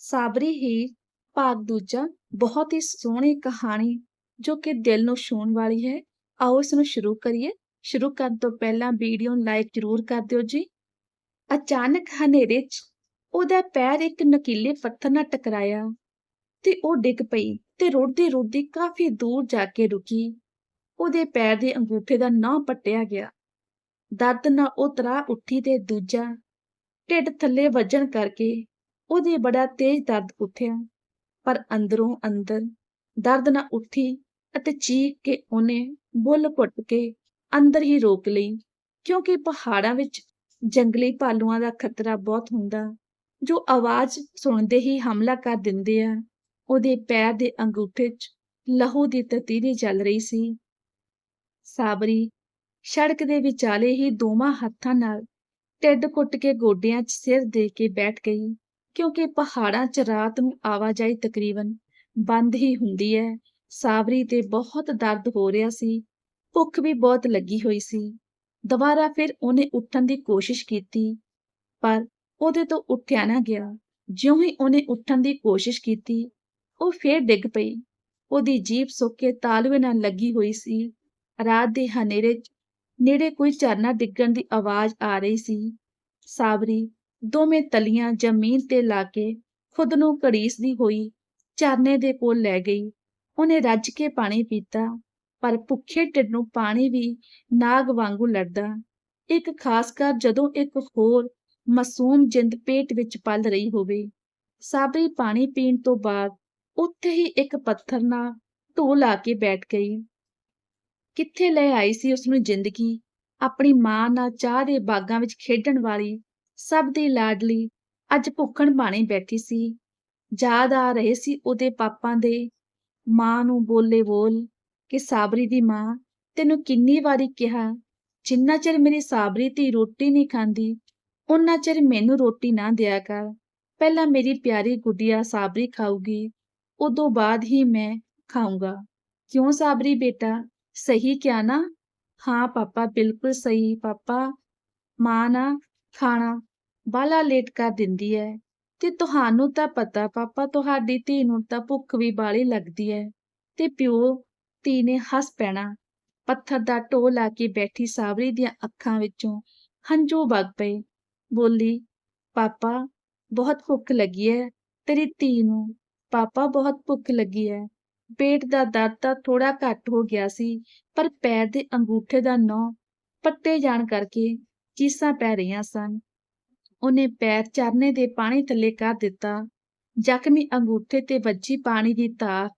ਸਾਬਰੀ ਹੀ ਭਾਗ ਦੂਜਾ ਬਹੁਤ ਹੀ ਸੋਹਣੀ ਕਹਾਣੀ ਜੋ ਕਿ ਦਿਲ ਨੂੰ ਛੂਹਣ ਵਾਲੀ ਹੈ। ਆਓ ਇਸ ਨੂੰ ਸ਼ੁਰੂ ਕਰੀਏ। ਸ਼ੁਰੂ ਕਰਨ ਤੋਂ ਪਹਿਲਾਂ ਵੀਡੀਓ ਨੂੰ ਲਾਈਕ ਜ਼ਰੂਰ ਕਰ ਦਿਓ ਜੀ। ਅਚਾਨਕ ਹਨੇਰੇ 'ਚ ਉਹਦਾ ਪੈਰ ਇੱਕ ਨਕੀਲੇ ਪੱਥਰ ਨਾਲ ਟਕਰਾਇਆ ਤੇ ਉਹ ਡਿੱਗ ਪਈ ਤੇ ਰੁੜਦੀ ਰੁੜਦੀ ਕਾਫੀ ਦੂਰ ਜਾ ਕੇ ਰੁਕੀ। ਉਹਦੇ ਪੈਰ ਦੇ ਅੰਗੂਠੇ ਦਾ ਨਾਂ ਪੱਟਿਆ ਗਿਆ। ਦਰਦ ਨਾਲ ਉਹ ਤਰਾ ਉੱਠੀ ਤੇ ਦੂਜਾ ਢਿੱਡ ਥੱਲੇ ਵੱਜਣ ਕਰਕੇ ਉਹਦੇ ਬੜਾ ਤੇਜ਼ ਦਰਦ ਉੱਠਿਆ, ਪਰ ਅੰਦਰੋਂ ਅੰਦਰ ਦਰਦ ਨਾ ਉੱਠੀ ਅਤੇ ਚੀਖ ਕੇ ਉਹਨੇ ਬੁੱਲ ਘੁੱਟ ਕੇ ਅੰਦਰ ਹੀ ਰੋਕ ਲਈ, ਕਿਉਂਕਿ ਪਹਾੜਾਂ ਵਿੱਚ ਜੰਗਲੀ ਭਾਲੂਆਂ ਦਾ ਖਤਰਾ ਬਹੁਤ ਹੁੰਦਾ, ਜੋ ਆਵਾਜ਼ ਸੁਣਦੇ ਹੀ ਹਮਲਾ ਕਰ ਦਿੰਦੇ ਆ। ਉਹਦੇ ਪੈਰ ਦੇ ਅੰਗੂਠੇ 'ਚ ਲਹੂ ਦੀ ਤਤੀਰੀ ਚੱਲ ਰਹੀ ਸੀ। ਸਾਬਰੀ ਸੜਕ ਦੇ ਵਿਚਾਲੇ ਹੀ ਦੋਵਾਂ ਹੱਥਾਂ ਨਾਲ ਢਿੱਡ ਕੁੱਟ ਕੇ ਗੋਡਿਆਂ 'ਚ ਸਿਰ ਦੇ ਕੇ ਬੈਠ ਗਈ। ਕਿਉਂਕਿ ਪਹਾੜਾਂ 'ਚ ਰਾਤ ਨੂੰ ਆਵਾਜਾਈ ਤਕਰੀਬਨ ਬੰਦ ਹੀ ਹੁੰਦੀ ਹੈ ਸਾਵਰੀ ਤੇ ਬਹੁਤ ਦਰਦ ਹੋ ਰਿਹਾ ਸੀ। ਭੁੱਖ ਵੀ ਬਹੁਤ ਲੱਗੀ ਹੋਈ ਸੀ। ਦੁਬਾਰਾ ਫਿਰ ਉਹਨੇ ਉੱਠਣ ਦੀ ਕੋਸ਼ਿਸ਼ ਕੀਤੀ, ਪਰ ਉਹਦੇ ਤੋਂ ਉੱਠਿਆ ਨਾ ਗਿਆ। ਜਿਉਂ ਹੀ ਉਹਨੇ ਉੱਠਣ ਦੀ ਕੋਸ਼ਿਸ਼ ਕੀਤੀ, ਉਹ ਫੇਰ ਡਿੱਗ ਪਈ। ਉਹਦੀ ਜੀਭ ਸੁੱਕੇ ਤਾਲਵੇ ਨਾਲ ਲੱਗੀ ਹੋਈ ਸੀ। ਰਾਤ ਦੇ ਹਨੇਰੇ ਨੇੜੇ ਕੋਈ ਝਰਨਾ ਡਿੱਗਣ ਦੀ ਆਵਾਜ਼ ਆ ਰਹੀ ਸੀ। ਸਾਬਰੀ ਦੋਵੇਂ ਤਲੀਆਂ ਜ਼ਮੀਨ ਤੇ ਲਾ ਕੇ ਖੁਦ ਨੂੰ ਘੜੀਸਦੀ ਹੋਈ ਝਰਨੇ ਦੇ ਕੋਲ ਲੈ ਗਈ। ਉਹਨੇ ਰੱਜ ਕੇ ਪਾਣੀ ਪੀਤਾ, ਪਰ ਭੁੱਖੇ ਢਿੱਡ ਨੂੰ ਪਾਣੀ ਵੀ ਨਾਗ ਵਾਂਗੂ ਲੜਦਾ। ਇੱਕ ਖਾਸ ਕਰ ਜਦੋਂ ਇੱਕ ਹੋਰ ਮਾਸੂਮ ਜਿੰਦ ਪੇਟ ਵਿੱਚ ਪਲ ਰਹੀ ਹੋਵੇ। ਸਾਬਰੀ ਪਾਣੀ ਪੀਣ ਤੋਂ ਬਾਅਦ ਉੱਥੇ ਹੀ ਇੱਕ ਪੱਥਰ ਨਾਲ ਢੋ ਲਾ ਕੇ ਬੈਠ ਗਈ। ਕਿੱਥੇ ਲੈ ਆਈ ਸੀ ਉਸ ਨੂੰ ਜ਼ਿੰਦਗੀ? ਆਪਣੀ ਮਾਂ ਨਾਲ ਚਾਹ ਦੇ ਬਾਗਾਂ ਵਿੱਚ ਖੇਡਣ ਵਾਲੀ ਸਭ ਦੀ ਲਾਡਲੀ। ਅੱਜ ਭੁੱਖਣ ਬਾਣੀ ਬੈਠੀ ਸੀ। ਯਾਦ ਆ ਰਹੇ ਸੀ ਉਹਦੇ ਪਾਪਾਂ ਦੇ। ਮਾਂ ਨੂੰ ਬੋਲੇ ਬੋਲ ਕਿ ਸਾਬਰੀ ਦੀ ਮਾਂ, ਤੈਨੂੰ ਕਿੰਨੀ ਵਾਰੀ ਕਿਹਾ, ਜਿੰਨਾ ਚਿਰ ਮੇਰੀ ਸਾਬਰੀ ਧੀ ਰੋਟੀ ਨਹੀਂ ਖਾਂਦੀ ਉਨਾ ਚਿਰ ਮੈਨੂੰ ਰੋਟੀ ਨਾ ਦਿਆ ਕਰ। ਪਹਿਲਾਂ ਮੇਰੀ ਪਿਆਰੀ ਗੁੱਡੀਆ ਸਾਬਰੀ ਖਾਊਗੀ ਉਦੋਂ ਬਾਅਦ ਹੀ ਮੈਂ ਖਾਊਂਗਾ। ਕਿਉਂ ਸਾਬਰੀ ਬੇਟਾ? ਸਹੀ ਕਿਹਾ ਨਾ? ਹਾਂ ਪਾਪਾ, ਬਿਲਕੁਲ ਸਹੀ। ਪਾਪਾ, ਮਾਂ ਨਾ ਖਾਣਾ। ਬਾਲਾ ਲੇਟ ਕਰ ਦਿੰਦੀ ਹੈ ਤੇ ਤੁਹਾਨੂੰ ਤਾਂ ਪਤਾ ਪਾਪਾ, ਤੁਹਾਡੀ ਧੀ ਨੂੰ ਤਾਂ ਭੁੱਖ ਵੀ ਬਾਲੀ ਲੱਗਦੀ ਹੈ ਤੇ ਪਿਓ, ਧੀ ਨੇ ਹੱਸ ਪੈਣਾ, ਪੱਥਰ ਦਾ ਢੋ ਲਾ ਕੇ ਬੈਠੀ ਸਾਵਰੀ ਦੀਆਂ ਅੱਖਾਂ ਵਿੱਚੋਂ ਹੰਝੂ ਵਗ ਪਏ। ਬੋਲੀ, ਪਾਪਾ, ਬਹੁਤ ਭੁੱਖ ਲੱਗੀ ਹੈ, ਤੇਰੀ ਧੀ ਨੂੰ ਪਾਪਾ ਬਹੁਤ ਭੁੱਖ ਲੱਗੀ ਹੈ। ਪੇਟ ਦਾ ਦਰਦ ਤਾਂ ਥੋੜਾ ਘੱਟ ਹੋ ਗਿਆ ਸੀ, ਪਰ ਪੈਰ ਦੇ ਅੰਗੂਠੇ ਦਾ ਨੌ ਪੱਟੇ ਜਾਣ ਕਰਕੇ ਚੀਸਾਂ ਪੈ ਰਹੀਆਂ ਸਨ। ਉਹਨੇ ਪੈਰ ਚਰਨੇ ਦੇ ਪਾਣੀ ਥੱਲੇ ਕਰ ਦਿੱਤਾ। ਜ਼ਖਮੀ ਅੰਗੂਠੇ ਤੇ ਵੱਜੀ ਪਾਣੀ ਦੀ ਧਾਰ,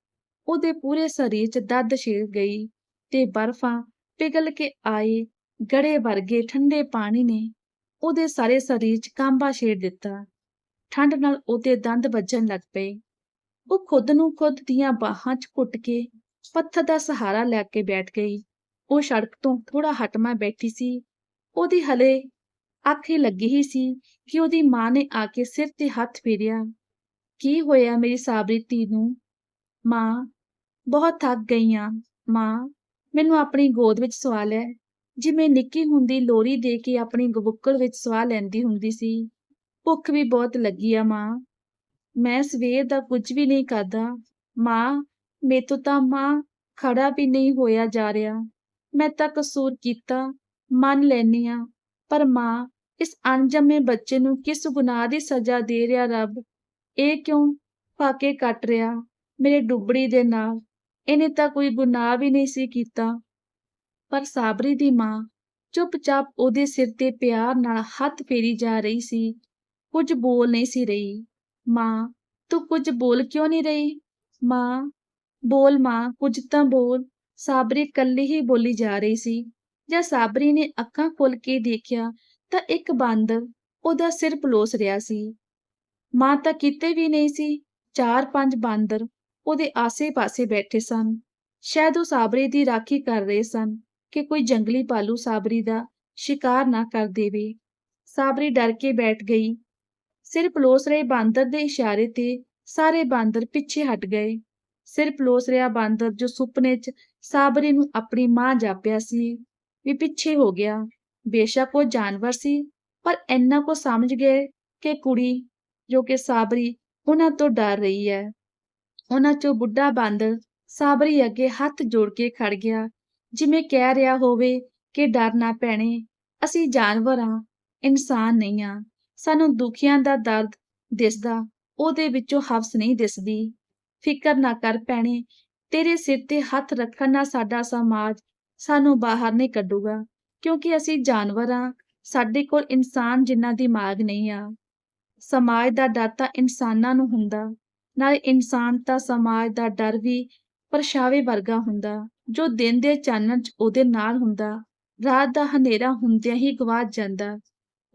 ਉਹਦੇ ਪੂਰੇ ਸਰੀਰ 'ਚ ਦਰਦ ਛੇੜ ਗਈ ਤੇ ਬਰਫ਼ਾਂ ਪਿਘਲ ਕੇ ਆਏ ਗੜੇ ਵਰਗੇ ਠੰਡੇ ਪਾਣੀ ਨੇ ਉਹਦੇ ਸਾਰੇ ਸਰੀਰ 'ਚ ਕਾਂਬਾ ਛੇੜ ਦਿੱਤਾ। ਠੰਡ ਨਾਲ ਉਹਦੇ ਦੰਦ ਵੱਜਣ ਲੱਗ ਪਏ। ਉਹ ਖੁਦ ਨੂੰ ਖੁਦ ਦੀਆਂ ਬਾਹਾਂ 'ਚ ਘੁੱਟ ਕੇ ਪੱਥਰ ਦਾ ਸਹਾਰਾ ਲੈ ਕੇ ਬੈਠ ਗਈ। ਉਹ ਸੜਕ ਤੋਂ ਥੋੜਾ ਹਟਮਾ ਬੈਠੀ ਸੀ। ਉਹਦੀ ਹਲੇ ਅੱਖ ਲੱਗੀ ਹੀ ਸੀ ਕਿ ਉਹਦੀ ਮਾਂ ਨੇ ਆ ਕੇ ਸਿਰ ਤੇ ਹੱਥ ਫੇਰਿਆ। ਕੀ ਹੋਇਆ ਮੇਰੀ ਸਾਬਰੀ ਧੀ ਨੂੰ? ਮਾਂ, ਬਹੁਤ ਥੱਕ ਗਈ ਆਂ। ਮਾਂ, ਮੈਨੂੰ ਆਪਣੀ ਗੋਦ ਵਿੱਚ ਸਵਾ ਲੈ। ਜਿਵੇਂ ਨਿੱਕੀ ਹੁੰਦੀ ਲੋਰੀ ਦੇ ਕੇ ਆਪਣੀ ਗਬੁੱਕਲ ਵਿੱਚ ਸਵਾ ਲੈਂਦੀ ਹੁੰਦੀ ਸੀ। ਭੁੱਖ ਵੀ ਬਹੁਤ ਲੱਗੀ ਆ, ਮਾਂ। ਮੈਂ ਸਵੇਰ ਦਾ ਕੁਝ ਵੀ ਨਹੀਂ ਕਰਦਾ ਮਾਂ, ਮੇਤੋਂ ਤਾਂ ਮਾਂ ਖੜਾ ਵੀ ਨਹੀਂ ਹੋਇਆ ਜਾ ਰਿਹਾ। ਮੈਂ ਤਾਂ ਕਸੂਰ ਕੀਤਾ। ਮੰਨ ਲੈਨੀ ਆ। ਪਰ ਮਾਂ, ਇਸ ਅਣਜੰਮੇ ਬੱਚੇ ਨੂੰ ਕਿਸ ਗੁਨਾਹ ਦੀ ਸਜ਼ਾ ਦੇ ਰਿਹਾ ਰੱਬ? ਇਹ ਕਿਉਂ ਫਾਕੇ ਕੱਟ ਰਿਹਾ ਮੇਰੇ ਡੁੱਬੜੀ ਦੇ ਨਾਲ? ਇਹਨੇ ਤਾਂ ਕੋਈ ਗੁਨਾਹ ਵੀ ਨਹੀਂ ਸੀ ਕੀਤਾ। ਪਰ ਸਾਬਰੀ ਦੀ ਮਾਂ ਚੁੱਪਚਾਪ ਉਹਦੇ ਸਿਰ ਤੇ ਪਿਆਰ ਨਾਲ ਹੱਥ ਫੇਰੀ ਜਾ ਰਹੀ ਸੀ। ਕੁਝ ਬੋਲ ਨਹੀਂ ਸੀ ਰਹੀ। ਮਾਂ, ਤੂੰ ਕੁਝ ਬੋਲ ਕਿਉਂ ਨਹੀਂ ਰਹੀ? ਮਾਂ, ਬੋਲ ਮਾਂ, ਕੁਝ ਤਾਂ ਬੋਲ। ਸਾਬਰੀ ਕੱਲੀ ਹੀ ਬੋਲੀ ਜਾ ਰਹੀ ਸੀ। ਜਦ ਸਾਬਰੀ ਨੇ ਅੱਖਾਂ ਖੋਲ ਕੇ ਦੇਖਿਆ ਤਾਂ ਇੱਕ ਬਾਂਦਰ ਉਹਦਾ ਸਿਰ ਪਲੋਸ ਰਿਹਾ ਸੀ। ਮਾਂ ਤਾਂ ਕਿਤੇ ਵੀ ਨਹੀਂ ਸੀ। ਚਾਰ ਪੰਜ ਬਾਂਦਰ ਉਹਦੇ ਆਸੇ-ਪਾਸੇ ਬੈਠੇ ਸਨ। ਸ਼ਾਇਦ ਉਹ ਸਾਬਰੀ ਦੀ ਰਾਖੀ ਕਰ ਰਹੇ ਸਨ ਕਿ ਕੋਈ ਜੰਗਲੀ ਪਾਲੂ ਸਾਬਰੀ ਦਾ ਸ਼ਿਕਾਰ ਨਾ ਕਰ ਦੇਵੇ। ਸਾਬਰੀ ਡਰ ਕੇ ਬੈਠ ਗਈ। ਸਿਰ ਪਲੋਸ ਰਹੇ ਬਾਂਦਰ ਦੇ ਇਸ਼ਾਰੇ ਤੇ ਸਾਰੇ ਬਾਂਦਰ ਪਿੱਛੇ ਹਟ ਗਏ। ਸਿਰ ਪਲੋਸ ਰਿਹਾ ਬਾਂਦਰ ਜੋ ਸੁਪਨੇ 'ਚ ਸਾਬਰੀ ਨੂੰ ਆਪਣੀ ਮਾਂ ਜਾਪਿਆ ਸੀ। ਵੀ ਪਿੱਛੇ ਹੋ ਗਿਆ। ਬੇਸ਼ੱਕ ਉਹ ਜਾਨਵਰ ਸੀ, ਪਰ ਇੰਨਾ ਕੋ ਸਮਝ ਗਏ ਕਿ ਕੁੜੀ, ਜੋ ਕਿ ਸਾਬਰੀ, ਉਹਨਾਂ ਤੋਂ ਡਰ ਰਹੀ ਹੈ। ਉਹਨਾਂ ਚੋਂ ਬੁੱਢਾ ਬਾਂਦਰ ਸਾਬਰੀ ਅੱਗੇ ਹੱਥ ਜੋੜ ਕੇ ਖੜ ਗਿਆ, ਜਿਵੇਂ ਕਹਿ ਰਿਹਾ ਹੋਵੇ ਕਿ ਡਰ ਨਾ ਪੈਣੇ, ਅਸੀਂ ਜਾਨਵਰ ਹਾਂ, ਇਨਸਾਨ ਨਹੀਂ ਹਾਂ, ਸਾਨੂੰ ਦੁਖੀਆਂ ਦਾ ਦਰਦ ਦਿਸਦਾ, ਉਹਦੇ ਵਿੱਚੋਂ ਹਵਸ ਨਹੀਂ ਦਿਸਦੀ। ਫਿਕਰ ਨਾ ਕਰ ਪੈਣੇ, ਤੇਰੇ ਸਿਰ ਤੇ ਹੱਥ ਰੱਖਣ ਨਾਲ ਸਾਡਾ ਸਮਾਜ ਸਾਨੂੰ ਬਾਹਰ ਨਹੀਂ ਕੱਢੂਗਾ, ਕਿਉਂਕਿ ਅਸੀਂ ਜਾਨਵਰ ਹਾਂ, ਸਾਡੇ ਕੋਲ ਇਨਸਾਨ ਜਿੰਨਾ ਦਿਮਾਗ ਨਹੀਂ ਆ। ਸਮਾਜ ਦਾ ਡਰ ਤਾਂ ਇਨਸਾਨਾਂ ਨੂੰ ਹੁੰਦਾ, ਨਾਲੇ ਇਨਸਾਨ ਤਾਂ ਸਮਾਜ ਦਾ ਡਰ ਵੀ ਪਰਛਾਵੇਂ ਵਰਗਾ ਹੁੰਦਾ, ਜੋ ਦਿਨ ਦੇ ਚਾਨਣ 'ਚ ਉਹਦੇ ਨਾਲ ਹੁੰਦਾ, ਰਾਤ ਦਾ ਹਨੇਰਾ ਹੁੰਦਿਆਂ ਹੀ ਗਵਾਚ ਜਾਂਦਾ।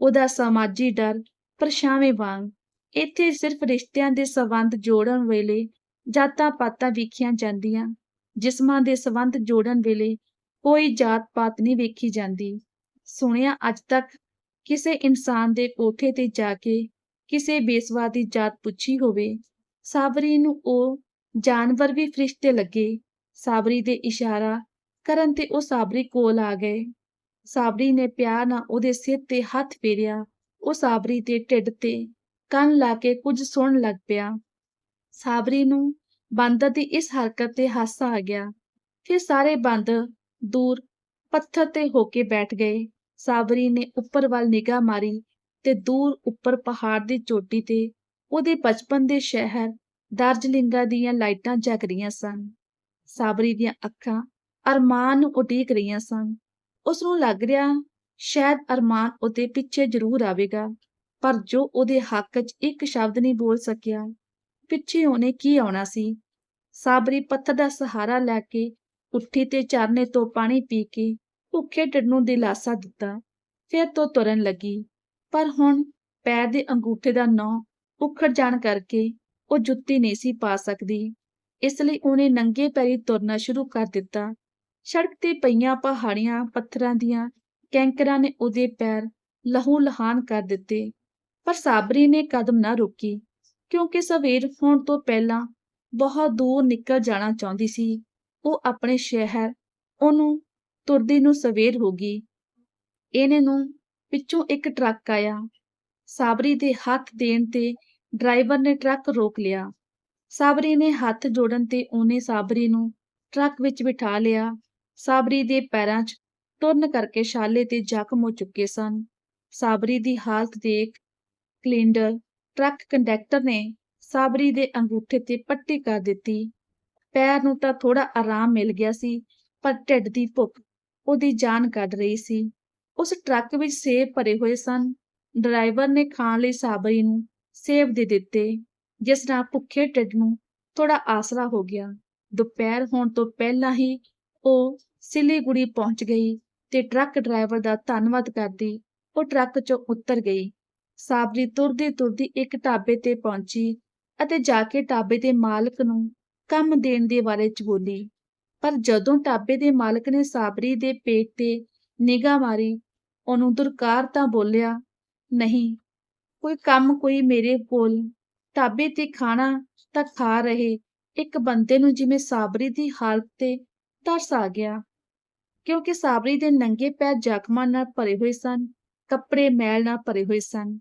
ਉਹਦਾ ਸਮਾਜੀ ਡਰ ਪਰਛਾਵੇਂ ਵਾਂਗ, ਇੱਥੇ ਸਿਰਫ ਰਿਸ਼ਤਿਆਂ ਦੇ ਸਬੰਧ ਜੋੜਨ ਵੇਲੇ ਜਾਤਾਂ ਪਾਤਾਂ ਵੇਖੀਆਂ ਜਾਂਦੀਆਂ, ਜਿਸਮਾਂ ਦੇ ਸਬੰਧ ਜੋੜਨ ਵੇਲੇ ਕੋਈ ਜਾਤ ਪਾਤ ਨਹੀਂ ਵੇਖੀ ਜਾਂਦੀ। ਸੁਣਿਆ ਅੱਜ ਤੱਕ ਕਿਸੇ ਇਨਸਾਨ ਦੇ ਕੋਠੇ ਤੇ ਜਾ ਕੇ ਕਿਸੇ ਬੇਸਵਾ ਦੀ ਜਾਤ ਪੁੱਛੀ ਹੋਵੇ, ਸਾਬਰੀ ਨੂੰ ਉਹ ਜਾਨਵਰ ਵੀ ਫਰਿਸ਼ਤੇ ਲੱਗੇ। ਸਾਬਰੀ ਦੇ ਇਸ਼ਾਰਾ ਕਰਨ ਤੇ ਉਹ ਸਾਬਰੀ ਕੋਲ ਆ ਗਏ। ਸਾਬਰੀ ਨੇ ਪਿਆਰ ਨਾਲ ਉਹਦੇ ਸਿਰ ਤੇ ਹੱਥ ਫੇਰਿਆ। ਉਹ ਸਾਬਰੀ ਦੇ ਢਿੱਡ ਤੇ ਕੰਨ ਲਾ ਕੇ ਕੁਝ ਸੁਣਨ ਲੱਗ ਪਿਆ। ਸਾਬਰੀ ਨੂੰ ਬਾਂਦਰ ਦੀ ਇਸ ਹਰਕਤ ਤੇ ਹਾਸਾ ਆ ਗਿਆ। ਫਿਰ ਸਾਰੇ ਬਾਂਦਰ ਦੂਰ ਪੱਥਰ ਤੇ ਹੋ ਕੇ ਬੈਠ ਗਏ। ਸਾਬਰੀ ਨੇ ਉੱਪਰ ਵੱਲ ਨਿਗਾਹ ਮਾਰੀ ਤੇ ਦੂਰ ਉੱਪਰ ਪਹਾੜ ਦੀ ਚੋਟੀ ਤੇ ਉਹਦੇ ਬਚਪਨ ਦੇ ਸ਼ਹਿਰ ਦਾਰਜਲਿੰਗਾ ਦੀਆਂ ਲਾਈਟਾਂ ਜਗ ਰਹੀਆਂ ਸਨ। ਸਾਬਰੀ ਦੀਆਂ ਅੱਖਾਂ ਅਰਮਾਨ ਨੂੰ ਉਡੀਕ ਰਹੀਆਂ ਸਨ। ਉਸ ਨੂੰ ਲੱਗ ਰਿਹਾ ਸ਼ਾਇਦ ਅਰਮਾਨ ਉਹਦੇ ਪਿੱਛੇ ਜ਼ਰੂਰ ਆਵੇਗਾ, ਪਰ ਜੋ ਉਹਦੇ ਹੱਕ 'ਚ ਇੱਕ ਸ਼ਬਦ ਨਹੀਂ ਬੋਲ ਸਕਿਆ। ਪਿੱਛੇ ਉਹਨੇ ਕੀ ਆਉਣਾ ਸੀ? ਸਾਬਰੀ ਪੱਥਰ ਦਾ ਸਹਾਰਾ ਲੈ ਕੇ ਉੱਠੀ ਤੇ ਚਰਨੇ ਤੋਂ ਪਾਣੀ ਪੀ ਕੇ ਭੁੱਖੇ ਢਿੱਡ ਨੂੰ ਦਿਲਾਸਾ ਦਿੱਤਾ, ਫਿਰ ਤੋਂ ਤੁਰਨ ਲੱਗੀ। ਪਰ ਹੁਣ ਪੈਰ ਦੇ ਅੰਗੂਠੇ ਦਾ ਨੌ ਉਖੜ ਜਾਣ ਕਰਕੇ ਉਹ ਜੁੱਤੀ ਨਹੀਂ ਸੀ ਪਾ ਸਕਦੀ। ਇਸ ਲਈ ਉਹਨੇ ਨੰਗੇ ਪੈਰੀ ਤੁਰਨਾ ਸ਼ੁਰੂ ਕਰ ਦਿੱਤਾ। ਸੜਕ ਤੇ ਪਈਆਂ ਪਹਾੜੀਆਂ, ਪੱਥਰਾਂ ਦੀਆਂ ਕੈਂਕਰਾਂ ਨੇ ਉਹਦੇ ਪੈਰ ਲਹੂ ਲਹਾਨ ਕਰ ਦਿੱਤੇ। ਪਰ ਸਾਬਰੀ ਨੇ ਕਦਮ ਨਾ ਰੋਕੀ, ਕਿਉਂਕਿ ਸਵੇਰ ਹੋਣ ਤੋਂ ਪਹਿਲਾਂ ਬਹੁਤ ਦੂਰ ਨਿਕਲ ਜਾਣਾ ਚਾਹੁੰਦੀ ਸੀ। ਉਹ ਆਪਣੇ ਸ਼ਹਿਰ, ਉਹਨੂੰ ਤੁਰਦੀ ਨੂੰ ਸਵੇਰ ਹੋ ਗਈ। ਇਹਨੇ ਨੂੰ ਪਿੱਛੋਂ ਇੱਕ ਟਰੱਕ ਆਇਆ। ਸਾਬਰੀ ਦੇ ਹੱਥ ਦੇਣ ਤੇ ਡਰਾਈਵਰ ਨੇ ਟਰੱਕ ਰੋਕ ਲਿਆ। ਸਾਬਰੀ ਨੇ ਹੱਥ ਜੋੜਨ ਤੇ ਉਹਨੇ ਸਾਬਰੀ ਨੂੰ ਟਰੱਕ ਵਿੱਚ ਬਿਠਾ ਲਿਆ। ਸਾਬਰੀ ਦੇ ਪੈਰਾਂ 'ਚ ਤੁਰਨ ਕਰਕੇ ਛਾਲੇ ਤੇ ਜ਼ਖਮ ਹੋ ਚੁੱਕੇ ਸਨ। ਸਾਬਰੀ ਦੀ ਹਾਲਤ ਦੇਖ ਕਲਿੰਡਰ ਟਰੱਕ ਕੰਡਕਟਰ ਨੇ ਸਾਬਰੀ ਦੇ ਅੰਗੂਠੇ ਤੇ ਪੱਟੀ ਕਰ ਦਿੱਤੀ। ਪੈਰ ਨੂੰ ਤਾਂ ਥੋੜਾ ਆਰਾਮ ਮਿਲ ਗਿਆ ਸੀ, ਪਰ ਢਿੱਡ ਦੀ ਭੁੱਖ ਉਹਦੀ ਜਾਨ ਕੱਢ ਰਹੀ ਸੀ। ਉਸ ਟਰੱਕ ਵਿੱਚ ਸੇਬ ਭਰੇ ਹੋਏ ਸਨ। ਡਰਾਈਵਰ ਨੇ ਖਾਣ ਲਈ ਸਾਬਰੀ ਨੂੰ ਸੇਬ ਦੇ ਦਿੱਤੇ, ਜਿਸ ਨਾਲ ਭੁੱਖੇ ਢਿੱਡ ਨੂੰ ਥੋੜਾ ਆਸਰਾ ਹੋ ਗਿਆ। ਦੁਪਹਿਰ ਹੋਣ ਤੋਂ ਪਹਿਲਾਂ ਹੀ ਉਹ ਸਿਲੀਗੁੜੀ ਪਹੁੰਚ ਗਈ ਤੇ ਟਰੱਕ ਡਰਾਈਵਰ ਦਾ ਧੰਨਵਾਦ ਕਰਦੀ ਉਹ ਟਰੱਕ 'ਚੋਂ ਉਤਰ ਗਈ। ਸਾਬਰੀ ਤੁਰਦੀ ਤੁਰਦੀ ਇੱਕ ਢਾਬੇ ਤੇ ਪਹੁੰਚੀ ਅਤੇ ਜਾ ਕੇ ਢਾਬੇ ਦੇ ਮਾਲਕ ਨੂੰ ਕੰਮ ਦੇਣ ਦੇ ਬਾਰੇ 'ਚ ਬੋਲੀ ਪਰ ਜਦੋਂ ਢਾਬੇ ਦੇ ਮਾਲਕ ਨੇ ਸਾਬਰੀ ਦੇ ਪੇਟ ਤੇ ਨਿਗਾਹ ਮਾਰੀ, ਉਹਨੂੰ ਦੁਰਕਾਰ ਤਾਂ ਬੋਲਿਆ, ਨਹੀਂ, ਕੋਈ ਕੰਮ ਕੋਈ ਮੇਰੇ ਕੋਲ। ਢਾਬੇ ਤੇ ਖਾਣਾ ਤਾਂ ਖਾ ਰਹੇ ਇੱਕ ਬੰਦੇ ਨੂੰ ਜਿਵੇਂ ਸਾਬਰੀ ਦੀ ਹਾਲਤ ਤੇ ਤਰਸ ਆ ਗਿਆ। ਕਿਉਂਕਿ ਸਾਬਰੀ ਦੇ ਨੰਗੇ ਪੈਰ ਜ਼ਖਮਾਂ ਨਾਲ ਭਰੇ ਹੋਏ ਸਨ, ਕੱਪੜੇ ਮੈਲ ਨਾਲ ਭਰੇ ਹੋਏ ਸਨ।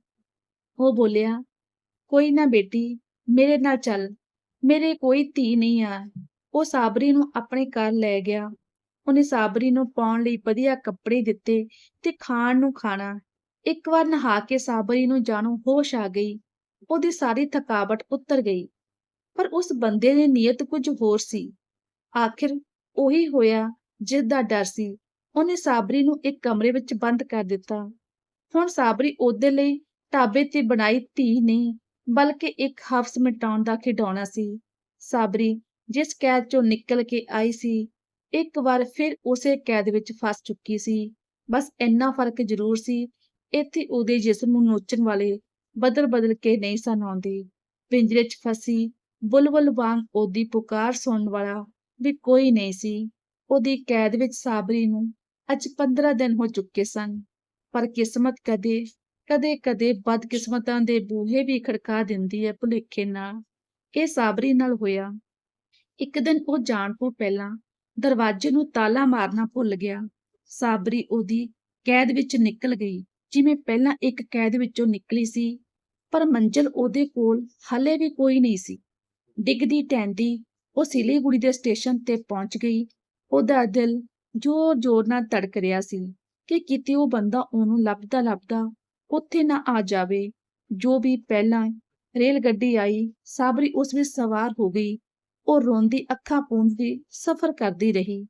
ਉਹ ਬੋਲਿਆ, ਕੋਈ ਨਾ ਬੇਟੀ, ਮੇਰੇ ਨਾਲ ਚੱਲ। ਮੇਰੇ ਕੋਈ ਧੀ ਨਹੀਂ ਆ। ਉਹ ਸਾਬਰੀ ਨੂੰ ਆਪਣੇ ਘਰ ਲੈ ਗਿਆ। ਉਹਨੇ ਸਾਬਰੀ ਨੂੰ ਪਾਉਣ ਲਈ ਵਧੀਆ ਕੱਪੜੇ ਦਿੱਤੇ ਤੇ ਖਾਣ ਨੂੰ ਖਾਣਾ। ਇੱਕ ਵਾਰ ਨਹਾ ਕੇ ਸਾਬਰੀ ਨੂੰ ਜਾਣੋ ਹੋਸ਼ ਆ ਗਈ। ਉਹਦੀ ਸਾਰੀ ਥਕਾਵਟ ਉਤਰ ਗਈ। ਪਰ ਉਸ ਬੰਦੇ ਦੀ ਨੀਅਤ ਕੁਝ ਹੋਰ ਸੀ। ਆਖਿਰ ਉਹੀ ਹੋਇਆ ਜਿਸ ਦਾ ਡਰ ਸੀ। ਉਹਨੇ ਸਾਬਰੀ ਨੂੰ ਇੱਕ ਕਮਰੇ ਵਿੱਚ ਬੰਦ ਕਰ ਦਿੱਤਾ। ਹੁਣ ਸਾਬਰੀ ਉਹਦੇ ਲਈ ਢਾਬੇ ਤੇ ਬਣਾਈ ਧੀ ਨਹੀਂ। ਬਲਕਿ ਇੱਕ ਹਫਸ ਮਿਟਾਉਣ ਦਾ ਖਿਡੌਣਾ ਸੀ। ਸਾਬਰੀ, ਜਿਸ ਕੈਦ ਚੋਂ ਨਿਕਲ ਕੇ ਆਈ ਸੀ, ਇੱਕ ਵਾਰ ਫਿਰ ਉਸੇ ਕੈਦ ਵਿੱਚ ਫਸ ਚੁੱਕੀ ਸੀ। ਬਸ ਇੰਨਾ ਫ਼ਰਕ ਜ਼ਰੂਰ ਸੀ, ਇੱਥੇ ਉਹਦੇ ਜਿਸਮ ਨੂੰ ਨੋਚਣ ਵਾਲੇ ਬਦਲ ਬਦਲ ਕੇ ਨਹੀਂ ਸਨ ਆਉਂਦੇ। ਪਿੰਜਰੇ 'ਚ ਫਸੀ ਬੁਲਬੁਲ ਵਾਂਗ ਉਹਦੀ ਪੁਕਾਰ ਸੁਣਨ ਵਾਲਾ ਵੀ ਕੋਈ ਨਹੀਂ ਸੀ। ਉਹਦੀ ਕੈਦ ਵਿੱਚ ਸਾਬਰੀ ਨੂੰ ਅੱਜ 15 ਦਿਨ ਹੋ ਚੁੱਕੇ ਸਨ, ਪਰ ਕਿਸਮਤ ਕਦੇ ਕਦੇ ਕਦੇ ਬਦਕਿਸਮਤਾਂ ਦੇ ਬੂਹੇ ਵੀ ਖੜਕਾ ਦਿੰਦੀ ਹੈ ਭੁਲੇਖੇ ਨਾਲ। ਇਹ ਸਾਬਰੀ ਨਾਲ ਹੋਇਆ। ਇੱਕ ਦਿਨ ਉਹ ਜਾਣ ਤੋਂ ਪਹਿਲਾਂ ਦਰਵਾਜ਼ੇ ਨੂੰ ਤਾਲਾ ਮਾਰਨਾ ਭੁੱਲ ਗਿਆ। ਸਾਬਰੀ ਉਹਦੀ ਕੈਦ ਵਿੱਚ ਨਿਕਲ ਗਈ, ਜਿਵੇਂ ਪਹਿਲਾਂ ਇੱਕ ਕੈਦ ਵਿੱਚੋਂ ਨਿਕਲੀ ਸੀ, ਪਰ ਮੰਜ਼ਿਲ ਉਹਦੇ ਕੋਲ ਹਲੇ ਵੀ ਕੋਈ ਨਹੀਂ ਸੀ। ਡਿੱਗਦੀ ਟੈਂਦੀ ਉਹ ਸਿਲੀਗੁੜੀ ਦੇ ਸਟੇਸ਼ਨ ਤੇ ਪਹੁੰਚ ਗਈ। ਉਹਦਾ ਦਿਲ ਜ਼ੋਰ ਜ਼ੋਰ ਨਾਲ ਧੜਕ ਰਿਹਾ ਸੀ ਕਿ ਕਿਤੇ ਉਹ ਬੰਦਾ ਉਹਨੂੰ ਲੱਭਦਾ ਲੱਭਦਾ ਉੱਥੇ ਨਾ ਆ ਜਾਵੇ। ਜੋ ਵੀ ਪਹਿਲਾਂ ਰੇਲ ਗੱਡੀ ਆਈ, ਸਾਬਰੀ ਉਸ ਵਿੱਚ ਸਵਾਰ ਹੋ ਗਈ। ਉਹ ਰੋਂਦੀ ਅੱਖਾਂ ਪੂੰਝਦੀ, ਸਫ਼ਰ ਕਰਦੀ ਰਹੀ।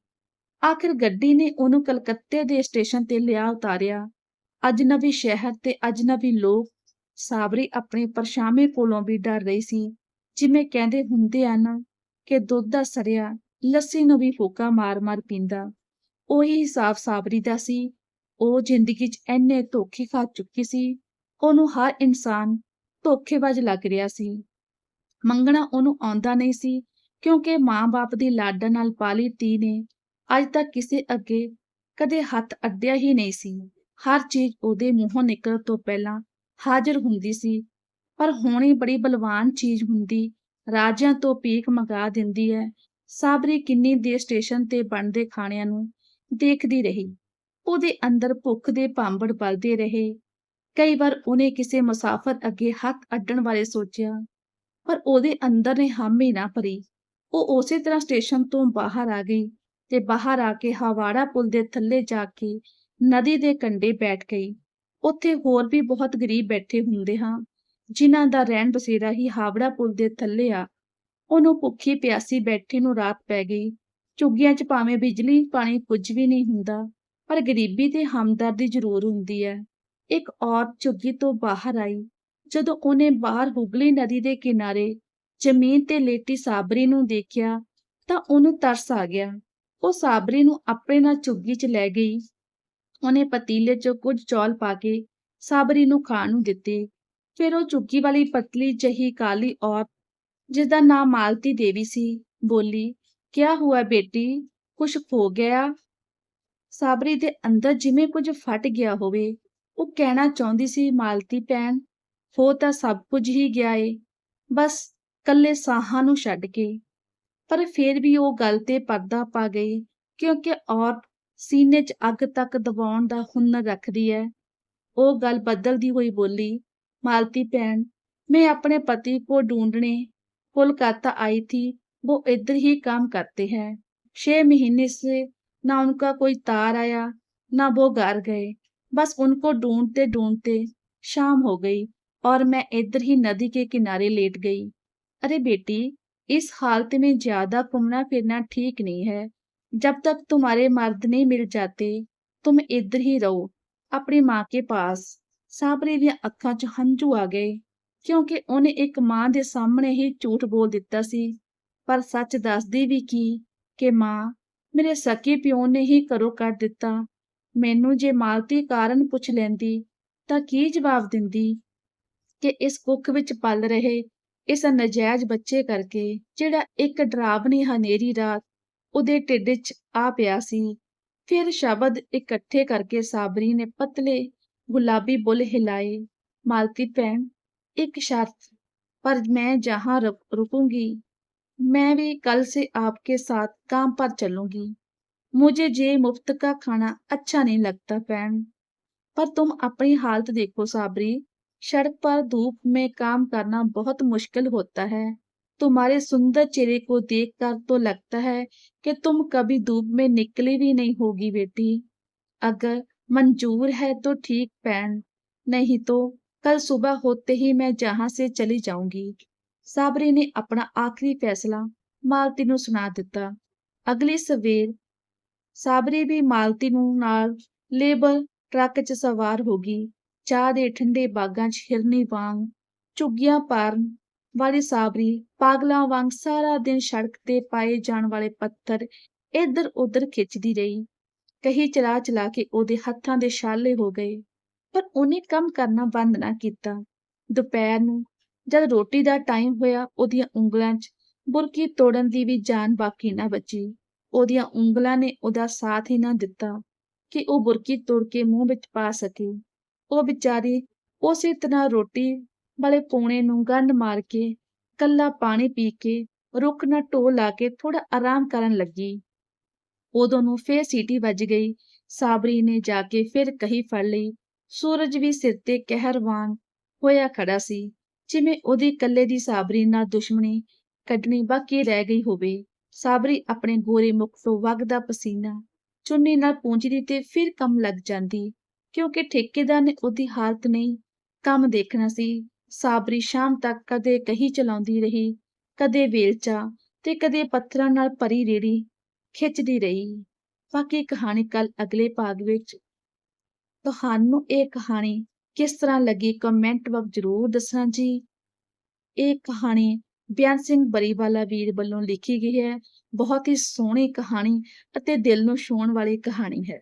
ਆਖਿਰ ਗੱਡੀ ਨੇ ਉਹਨੂੰ ਕਲਕੱਤੇ ਦੇ ਸਟੇਸ਼ਨ ਤੇ ਲਿਆ ਉਤਾਰਿਆ। ਅਜਨਬੀ ਸ਼ਹਿਰ ਤੇ ਅਜਨਬੀ ਲੋਕ, ਸਾਬਰੀ ਆਪਣੇ ਪਰਛਾਵੇਂ ਕੋਲੋਂ ਵੀ ਡਰ ਰਹੀ ਸੀ। ਜਿਵੇਂ ਕਹਿੰਦੇ ਹੁੰਦੇ ਆ ਨਾ ਕਿ ਦੁੱਧ ਦਾ ਸਰਿਆ, ਲੱਸੀ ਨੂੰ ਵੀ ਫੋਕਾ ਮਾਰ-ਮਾਰ ਪੀਂਦਾ। ਉਹੀ ਹਿਸਾਬ ਸਾਬਰੀ ਦਾ ਸੀ ਉਹ ਜ਼ਿੰਦਗੀ 'ਚ ਐਨੇ ਧੋਖੇ ਖਾ ਚੁੱਕੀ ਸੀ, ਉਹਨੂੰ ਹਰ ਇਨਸਾਨ ਧੋਖੇਬਾਜ਼ ਲੱਗ ਰਿਹਾ ਸੀ। ਮੰਗਣਾ ਉਹਨੂੰ ਆਉਂਦਾ ਨਹੀਂ ਸੀ, ਕਿਉਂਕਿ ਮਾਂ-ਬਾਪ ਦੀ ਲਾਡਾਂ ਨਾਲ ਪਾਲੀ ਧੀ ਨੇ ਅੱਜ ਤੱਕ ਕਿਸੇ ਅੱਗੇ ਕਦੇ ਹੱਥ ਅੱਡਿਆ ਹੀ ਨਹੀਂ ਸੀ। ਹਰ ਚੀਜ਼ ਉਹਦੇ ਮੂੰਹੋਂ ਨਿਕਲਣ ਤੋਂ ਪਹਿਲਾਂ ਹਾਜ਼ਰ ਹੁੰਦੀ ਸੀ, ਪਰ ਹੋਣੀ ਬੜੀ ਬਲਵਾਨ ਚੀਜ਼ ਹੁੰਦੀ, ਰਾਜਿਆਂ ਤੋਂ ਪੀਕ ਮੰਗਾ ਦਿੰਦੀ ਹੈ। ਸਾਬਰੀ ਕਿੰਨੀ ਦੇਰ ਸਟੇਸ਼ਨ ਤੇ ਬਣਦੇ ਖਾਣਿਆਂ ਨੂੰ ਦੇਖਦੀ ਰਹੀ। ਉਹਦੇ ਅੰਦਰ ਭੁੱਖ ਦੇ ਭਾਂਬੜ ਬਲਦੇ ਰਹੇ। ਕਈ ਵਾਰ ਉਹਨੇ ਕਿਸੇ ਮੁਸਾਫਰ ਅੱਗੇ ਹੱਥ ਅੱਡਣ ਬਾਰੇ ਸੋਚਿਆ, ਪਰ ਉਹਦੇ ਅੰਦਰ ਨੇ ਹਾਮੀ ਨਾ ਭਰੀ। ਉਹ ਉਸੇ ਤਰ੍ਹਾਂ ਸਟੇਸ਼ਨ ਤੋਂ ਬਾਹਰ ਆ ਗਈ ਤੇ ਬਾਹਰ ਆ ਕੇ ਹਵਾੜਾ ਪੁਲ ਦੇ ਥੱਲੇ ਜਾ ਕੇ ਨਦੀ ਦੇ ਕੰਢੇ ਬੈਠ ਗਈ। ਉੱਥੇ ਹੋਰ ਵੀ ਬਹੁਤ ਗਰੀਬ ਬੈਠੇ ਹੁੰਦੇ ਹਾਂ, ਜਿਨ੍ਹਾਂ ਦਾ ਰਹਿਣ ਬਸੇਰਾ ਹੀ ਹਾਵੜਾ ਪੁਲ ਦੇ ਥੱਲੇ ਆ। ਉਹਨੂੰ ਭੁੱਖੀ ਪਿਆਸੀ ਬੈਠੇ ਨੂੰ ਰਾਤ ਪੈ ਗਈ। ਝੁੱਗੀਆਂ 'ਚ ਭਾਵੇਂ ਬਿਜਲੀ ਪਾਣੀ ਕੁਝ ਵੀ ਨਹੀਂ ਹੁੰਦਾ। ਪਰ ਗਰੀਬੀ ਤੇ ਹਮਦਰਦੀ ਜ਼ਰੂਰ ਹੁੰਦੀ ਹੈ। ਇੱਕ ਔਰਤ ਝੁੱਗੀ ਤੋਂ ਬਾਹਰ ਆਈ। ਜਦੋਂ ਉਹਨੇ ਬਾਹਰ ਹੁਗਲੀ ਨਦੀ ਦੇ ਕਿਨਾਰੇ ਜ਼ਮੀਨ ਤੇ ਲੇਟੀ ਸਾਬਰੀ ਨੂੰ ਦੇਖਿਆ ਤਾਂ ਉਹਨੂੰ ਤਰਸ ਆ ਗਿਆ। ਉਹ ਸਾਬਰੀ ਨੂੰ ਆਪਣੇ ਨਾਲ ਝੁੱਗੀ 'ਚ ਲੈ ਗਈ। ਉਹਨੇ ਪਤੀਲੇ 'ਚ ਕੁਝ ਚੌਲ ਪਾ ਕੇ ਸਾਬਰੀ ਨੂੰ ਖਾਣ ਨੂੰ ਦਿੱਤੇ। ਫਿਰ ਉਹ ਝੁੱਗੀ ਵਾਲੀ ਪਤਲੀ ਜਹੀ ਕਾਲੀ ਔਰਤ ਜਿਸ ਦਾ ਨਾਮ ਮਾਲਤੀ ਦੇਵੀ ਸੀ, ਬੋਲੀ, ਕਿਆ ਹੁਆ ਬੇਟੀ? ਕੁਛ ਹੋ ਗਿਆ? ਸਾਬਰੀ ਦੇ ਅੰਦਰ ਜਿਵੇਂ ਕੁਝ ਫਟ ਗਿਆ ਹੋਵੇ ਉਹ ਕਹਿਣਾ ਚਾਹੁੰਦੀ ਸੀ ਮਾਲਤੀ ਭੈਣ ਹੋ ਤਾਂ ਸਭ ਕੁਝ ਹੀ ਗਿਆ ਏ ਬਸ ਕੱਲੇ ਸਾਹਾਂ ਨੂੰ ਛੱਡ ਕੇ ਪਰ ਫਿਰ ਵੀ ਉਹ ਗੱਲ ਤੇ ਪਰਦਾ ਪਾ ਗਈ ਕਿਉਂਕਿ ਔਰਤ ਸੀਨੇ 'ਚ ਅੱਗ ਤੱਕ ਦਬਾਉਣ ਦਾ ਹੁਨਰ ਰੱਖਦੀ ਹੈ ਉਹ ਗੱਲ ਬਦਲਦੀ ਹੋਈ ਬੋਲੀ मालती बहन मैं अपने पति को ढूंढने कोलकाता आई थी वो इधर ही काम करते हैं छह महीने से ना उनका कोई तार आया ना वो घर गए बस उनको ढूंढते ढूंढते शाम हो गई और मैं इधर ही नदी के किनारे लेट गई अरे बेटी इस हालत में ज्यादा घूमना फिरना ठीक नहीं है जब तक तुम्हारे मर्द नहीं मिल जाते तुम इधर ही रहो अपनी माँ के पास ਸਾਬਰੀ ਦੀਆਂ ਅੱਖਾਂ 'ਚ ਹੰਝੂ ਆ ਗਏ ਕਿਉਂਕਿ ਉਹਨੇ ਇੱਕ ਮਾਂ ਦੇ ਸਾਹਮਣੇ ਹੀ ਝੂਠ ਬੋਲ ਦਿੱਤਾ ਸੀ ਪਰ ਸੱਚ ਦੱਸਦੀ ਵੀ ਕੀ ਕਿ ਮਾਂ ਮੇਰੇ ਸਕੀ ਪਿਓ ਨੇ ਹੀ ਘਰੋਂ ਕੱਢ ਦਿੱਤਾ। ਮੈਨੂੰ ਜੇ ਮਾਲਤੀ ਕਾਰਨ ਪੁੱਛ ਲੈਂਦੀ, ਤਾਂ ਕੀ ਜਵਾਬ ਦਿੰਦੀ? ਕਿ ਇਸ ਕੁੱਖ ਵਿੱਚ ਪਲ ਰਹੇ, ਇਸ ਨਜਾਇਜ਼ ਬੱਚੇ ਕਰਕੇ, ਜਿਹੜਾ ਇੱਕ ਡਰਾਵਨੀ ਹਨੇਰੀ ਰਾਤ ਉਹਦੇ ਢਿੱਡ 'ਚ ਆ ਪਿਆ ਸੀ। ਫਿਰ ਸ਼ਬਦ ਇਕੱਠੇ ਕਰਕੇ ਸਾਬਰੀ ਨੇ ਪਤਲੇ ਗੁਲਾਬੀ ਬੁੱਲ ਹਿਲਾਏ, ਮਾਲਤੀ ਭੈਣ, ਇੱਕ ਸ਼ਰਤ, ਪਰ ਮੈਂ ਜਹਾਂ ਰੁਕੂੰਗੀ। मैं भी कल से आपके साथ काम पर चलूँगी। मुझे जे मुफ़्त का खाना अच्छा नहीं लगता बहन पर तुम अपनी हालत देखो, साबरी। सड़क पर धूप में काम करना बहुत मुश्किल होता है। तुम्हारे सुंदर चेहरे को देखकर तो लगता है कि तुम कभी धूप में निकली भी नहीं होगी, बेटी। अगर मंजूर है तो ठीक पैन नहीं तो कल सुबह होते ही मैं जहाँ से चली जाऊँगी। ਸਾਬਰੀ ਨੇ ਆਪਣਾ ਆਖਰੀ ਫੈਸਲਾ ਮਾਲਤੀ ਨੂੰ ਸੁਣਾ ਦਿੱਤਾ। ਅਗਲੀ ਸਵੇਰ ਸਾਬਰੀ ਵੀ ਮਾਲਤੀ ਨੂੰ ਨਾਲ ਲੇਬਰ ਟਰੱਕ 'ਚ ਸਵਾਰ ਹੋ ਗਈ। ਚਾਹ ਦੇ ਠੰਡੇ ਬਾਗਾਂ 'ਚ ਹਿਰਨੀ ਵਾਂਗ ਝੁੱਗੀਆਂ ਪਾਰਨ ਵਾਲੀ ਸਾਬਰੀ ਪਾਗਲਾਂ ਵਾਂਗ ਸਾਰਾ ਦਿਨ ਸੜਕ ਤੇ ਪਾਏ ਜਾਣ ਵਾਲੇ ਪੱਥਰ ਇੱਧਰ ਉੱਧਰ ਖਿੱਚਦੀ ਰਹੀ। ਕਹੀ ਚਲਾ ਚਲਾ ਕੇ ਉਹਦੇ ਹੱਥਾਂ ਦੇ ਛਾਲੇ ਹੋ ਗਏ। ਪਰ ਉਹਨੇ ਕੰਮ ਕਰਨਾ ਬੰਦ ਨਾ ਕੀਤਾ। ਦੁਪਹਿਰ ਨੂੰ ਜਦ ਰੋਟੀ ਦਾ ਟਾਈਮ ਹੋਇਆ, ਉਹਦੀਆਂ ਉਂਗਲਾਂ 'ਚ ਬੁਰਕੀ ਤੋੜਨ ਦੀ ਵੀ ਜਾਨ ਬਾਕੀ ਨਾ ਬਚੀ। ਉਹਦੀਆਂ ਉਂਗਲਾਂ ਨੇ ਉਹਦਾ ਸਾਥ ਹੀ ਨਾ ਦਿੱਤਾ ਕਿ ਉਹ ਬੁਰਕੀ ਤੋੜ ਕੇ ਮੂੰਹ ਵਿੱਚ ਪਾ ਸਕੇ। ਉਹ ਵਿਚਾਰੀ ਉਸੇ ਤਰ੍ਹਾਂ ਰੋਟੀ ਵਾਲੇ ਪੋਣੇ ਨੂੰ ਗੰਢ ਮਾਰ ਕੇ ਕੱਲਾ ਪਾਣੀ ਪੀ ਕੇ ਰੁੱਖ ਨਾ ਢੋ ਲਾ ਕੇ ਥੋੜਾ ਆਰਾਮ ਕਰਨ ਲੱਗੀ। ਉਦੋਂ ਨੂੰ ਫੇਰ ਸੀਟੀ ਵੱਜ ਗਈ। ਸਾਬਰੀ ਨੇ ਜਾ ਕੇ ਫਿਰ ਕਹੀ ਫੜ ਲਈ, ਸੂਰਜ ਵੀ ਸਿਰ ਤੇ ਕਹਿਰ ਵਾਂਗ ਹੋਇਆ ਖੜਾ ਸੀ। ਜਿਵੇਂ ਉਹਦੀ ਇਕੱਲੇ ਦੀ ਸਾਬਰੀ ਨਾਲ ਦੁਸ਼ਮਣੀ ਕੱਢਣੀ ਬਾਕੀ ਰਹਿ ਗਈ ਹੋਵੇ, ਸਾਬਰੀ ਆਪਣੇ ਗੋਰੇ ਮੁਖ ਤੋਂ ਵਗਦਾ ਪਸੀਨਾ ਚੁੰਨੀ ਨਾਲ ਪੂੰਝਦੀ ਤੇ ਫਿਰ ਕੰਮ ਲੱਗ ਜਾਂਦੀ, ਕਿਉਂਕਿ ਠੇਕੇਦਾਰ ਨੇ ਉਹਦੀ ਹਾਲਤ ਨਹੀਂ, ਕੰਮ ਦੇਖਣਾ ਸੀ, ਸਾਬਰੀ ਸ਼ਾਮ ਤੱਕ ਕਦੇ ਕਹੀ ਚਲਾਉਂਦੀ ਰਹੀ, ਕਦੇ ਵੇਲਚਾ ਤੇ ਕਦੇ ਪੱਥਰਾਂ ਨਾਲ ਭਰੀ ਰੇੜੀ ਖਿੱਚਦੀ ਰਹੀ। ਬਾਕੀ ਕਹਾਣੀ ਕੱਲ ਅਗਲੇ ਭਾਗ ਵਿੱਚ। ਤੁਹਾਨੂੰ ਇਹ ਕਹਾਣੀ ਕਿਸ ਤਰ੍ਹਾਂ ਲੱਗੀ ਕਮੈਂਟ ਵਕਤ ਜ਼ਰੂਰ ਦੱਸਣਾ ਜੀ। ਇਹ ਕਹਾਣੀ ਬਿਆਨ ਸਿੰਘ ਬਰੀਵਾਲਾ ਵੀਰ ਵੱਲੋਂ ਲਿਖੀ ਗਈ ਹੈ। ਬਹੁਤ ਹੀ ਸੋਹਣੀ ਕਹਾਣੀ ਅਤੇ ਦਿਲ ਨੂੰ ਛੂਹਣ ਵਾਲੀ ਕਹਾਣੀ ਹੈ।